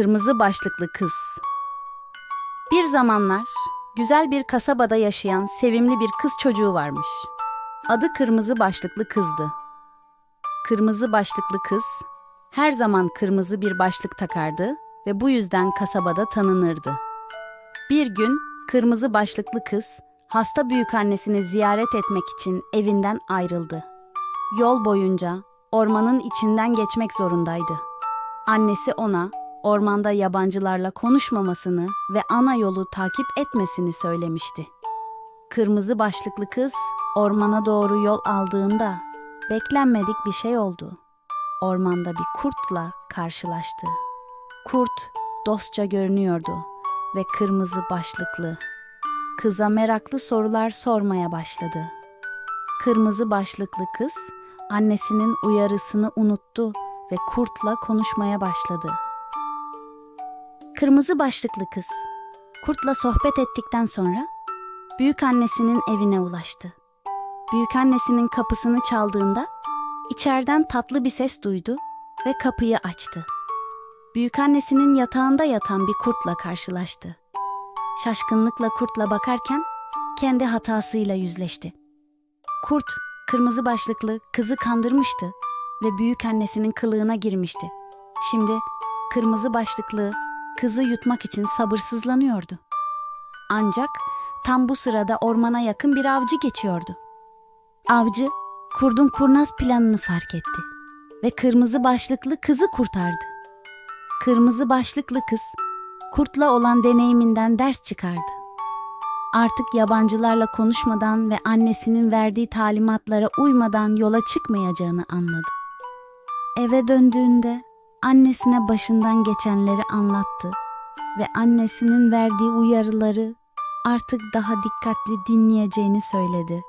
Kırmızı başlıklı kız. Bir zamanlar güzel bir kasabada yaşayan sevimli bir kız çocuğu varmış. Adı kırmızı başlıklı kızdı. Kırmızı başlıklı kız her zaman kırmızı bir başlık takardı ve bu yüzden kasabada tanınırdı. Bir gün kırmızı başlıklı kız hasta büyükannesini ziyaret etmek için evinden ayrıldı. Yol boyunca ormanın içinden geçmek zorundaydı. Annesi ona ormanda yabancılarla konuşmamasını ve ana yolu takip etmesini söylemişti. Kırmızı başlıklı kız ormana doğru yol aldığında beklenmedik bir şey oldu. Ormanda bir kurtla karşılaştı. Kurt dostça görünüyordu ve kırmızı başlıklı. Kıza meraklı sorular sormaya başladı. Kırmızı başlıklı kız annesinin uyarısını unuttu ve kurtla konuşmaya başladı. Kırmızı başlıklı kız kurtla sohbet ettikten sonra büyük annesinin evine ulaştı. Büyük annesinin kapısını çaldığında içeriden tatlı bir ses duydu ve kapıyı açtı. Büyük annesinin yatağında yatan bir kurtla karşılaştı. Şaşkınlıkla kurtla bakarken kendi hatasıyla yüzleşti. Kurt kırmızı başlıklı kızı kandırmıştı ve büyük annesinin kılığına girmişti. Şimdi kırmızı başlıklı kızı yutmak için sabırsızlanıyordu. Ancak tam bu sırada ormana yakın bir avcı geçiyordu. Avcı kurdun kurnaz planını fark etti ve kırmızı başlıklı kızı kurtardı. Kırmızı başlıklı kız kurtla olan deneyiminden ders çıkardı. Artık yabancılarla konuşmadan ve annesinin verdiği talimatlara uymadan yola çıkmayacağını anladı. Eve döndüğünde annesine başından geçenleri anlattı ve annesinin verdiği uyarıları artık daha dikkatli dinleyeceğini söyledi.